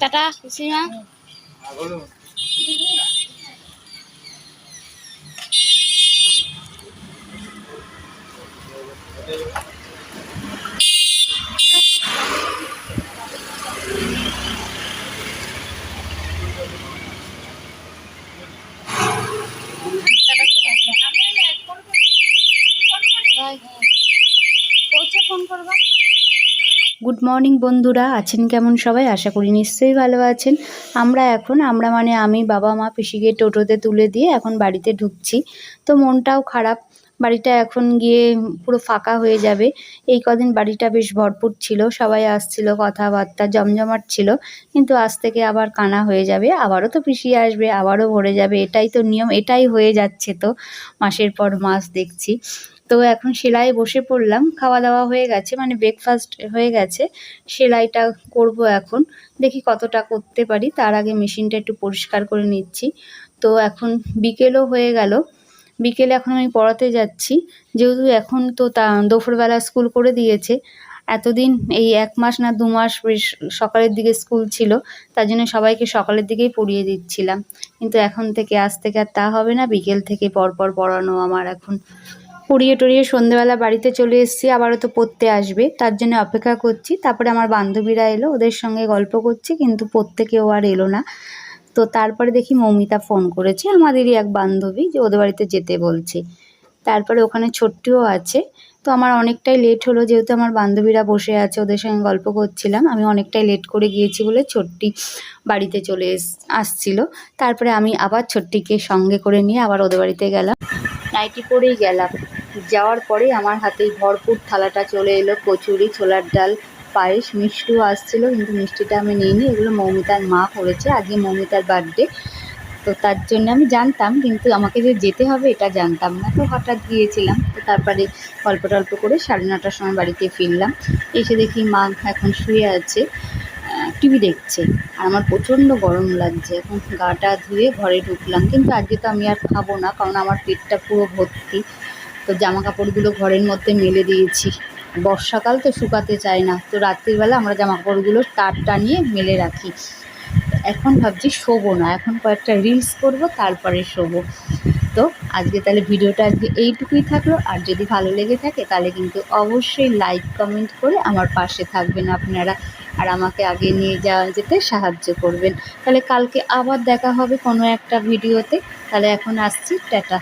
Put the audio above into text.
Tata পিসিমা পৌঁছে phone good morning বন্ধুরা, আছেন কেমন সবাই? আশা করি নিশ্চয়ই ভালো আছেন। আমরা এখন, আমরা মানে আমি, বাবা, মা পিসিকে টোটোতে তুলে দিয়ে এখন বাড়িতে ঢুকছি। তো মনটাও খারাপ, বাড়িটা এখন গিয়ে পুরো ফাঁকা হয়ে যাবে। এই কদিন বাড়িটা বেশ ভরপুর ছিল, সবাই আসছিল, কথাবার্তা জমজমাট ছিল, কিন্তু আজ থেকে আবার কানা হয়ে যাবে। আবারও তো পিসি আসবে, আবারও ভরে যাবে, এটাই তো নিয়ম, এটাই হয়ে যাচ্ছে তো। মাসের পর মাস দেখছি। তো এখন সেলাই বসে পড়লাম খাওয়া দাওয়া হয়ে গেছে মানে ব্রেকফাস্ট হয়ে গেছে, সেলাইটা করব এখন, দেখি কতটা করতে পারি, তার আগে মেশিনটা একটু পরিষ্কার করে নিচ্ছি, তো এখন বিকেলও হয়ে গেল, বিকেলে এখন আমি পড়াতে যাচ্ছি, যেহেতু এখন তো তা দুপুরবেলা স্কুল করে দিয়েছে, এতদিন এই এক মাস না দু মাস বেশ সকালের দিকে স্কুল ছিল, তার জন্য সবাইকে সকালের দিকেই পড়িয়ে দিচ্ছিলাম, কিন্তু এখন থেকে আজ থেকে আর তা হবে না, বিকেল থেকে পরপর পড়ানো আমার এখন। পড়িয়ে টড়িয়ে সন্ধেবেলা বাড়িতে চলে এসেছি, আবারও তো পড়তে আসবে। তার জন্য অপেক্ষা করছি। তারপরে আমার বান্ধবীরা এলো, ওদের সঙ্গে গল্প করছি, কিন্তু পড়তে কেউ আর এলো না। তো তারপরে দেখি মৌমিতা ফোন করেছে, আমাদেরই এক বান্ধবী, যে ওদের বাড়িতে যেতে বলছে। তারপরে ওখানে ছোট্টিও আছে। তো আমার অনেকটাই লেট হলো, যেহেতু আমার বান্ধবীরা বসে আছে, ওদের সঙ্গে গল্প করছিলাম। আমি অনেকটাই লেট করে গিয়েছি বলে ছোট্টি বাড়িতে চলে আসছিল। তারপরে আমি আবার ছোট্টিকে সঙ্গে করে নিয়ে আবার ওদের বাড়িতে গেলাম। নাইটি পরেই গেলাম। যাওয়ার পরেই আমার হাতেই ভরপুর থালাটা চলে এলো, কচুরি, ছোলার ডাল, পায়েস, মিষ্টিও আসছিল, কিন্তু মিষ্টিটা আমি নিইনি, এগুলো মৌমিতার মা করেছে আজকে মৌমিতার বার্থডে তো তার জন্য আমি জানতাম, কিন্তু আমাকে যে যেতে হবে এটা জানতাম না, তো হঠাৎ গিয়েছিলাম, তো তারপরে গল্প টল্প করে সাড়ে নটার সময় বাড়িতে ফিরলাম, এসে দেখি মা এখন শুয়ে আছে টিভি দেখছে, আর আমার প্রচণ্ড গরম লাগছে, এখন গাটা ধুয়ে ঘরে ঢুকলাম, কিন্তু আজকে তো আমি আর খাব না, কারণ আমার পেটটা পুরো ভর্তি তো জামা কাপড়গুলো ঘরের মধ্যে মেলে দিয়েছি। বর্ষাকাল তো শুকাতে চায় না, তো রাত্রিবেলা আমরা জামা কাপড়গুলো তার টানিয়ে মেলে রাখি। এখন ভাবছি শোবো না, এখন কয়েকটা রিলস করব, তারপরে শোবো। তো আজকে তাহলে ভিডিওটা আজকে এইটুকুই থাকল, আর যদি ভালো লেগে থাকে তাহলে কিন্তু অবশ্যই লাইক কমেন্ট করে আমার পাশে থাকবেন আপনারা, আর আমাকে আগে নিয়ে যাওয়া যেতে সাহায্য করবেন। তাহলে কালকে আবার দেখা হবে কোনো একটা ভিডিওতে, তাহলে এখন আসছি, টাটা।